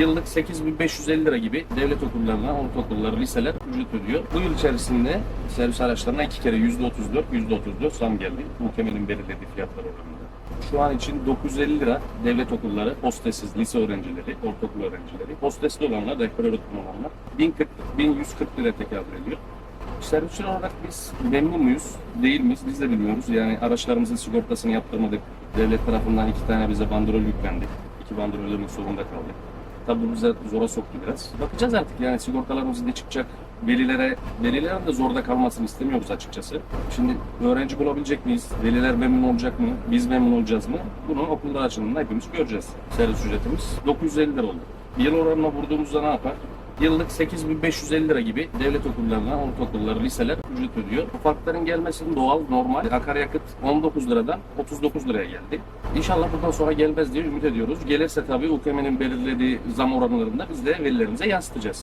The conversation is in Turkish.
Yıllık 8550 lira gibi devlet okullarına, ortaokulları, liseler ücret ödüyor. Bu yıl içerisinde servis araçlarına iki kere %34, %34 zam geldi. Muhtemelen belirlediği fiyatlar oranında. Şu an için 950 lira devlet okulları, hostessiz lise öğrencileri, ortaokul öğrencileri, hostesli olanlar, rehber öğretmen olanlar 1040, 1140 lira tekabül ediyor. Servisçi olarak biz memnun muyuz, değil miyiz biz de bilmiyoruz. Yani araçlarımızın sigortasını yaptırmadık. Devlet tarafından iki tane bize bandrol yüklendi. İki bandrol ödemek zorunda kaldık. Tabi bu bize zora soktu biraz. Bakacağız artık yani sigortalarımız ne çıkacak. Velilere, velilerin de zorda kalmasını istemiyoruz açıkçası. Şimdi öğrenci bulabilecek miyiz? Veliler memnun olacak mı? Biz memnun olacağız mı? Bunu okullar açılımında hepimiz göreceğiz. Servis ücretimiz 950 lira oldu. Yıl oranına vurduğumuzda ne yapar? Yıllık 8550 lira gibi devlet okullarına, ortaokulları, liseler ücret ödüyor. Bu farkların gelmesinin doğal, normal. Akaryakıt 19 liradan 39 liraya geldi. İnşallah bundan sonra gelmez diye ümit ediyoruz. Gelirse tabii UKM'nin belirlediği zam oranlarında biz de velilerimize yansıtacağız.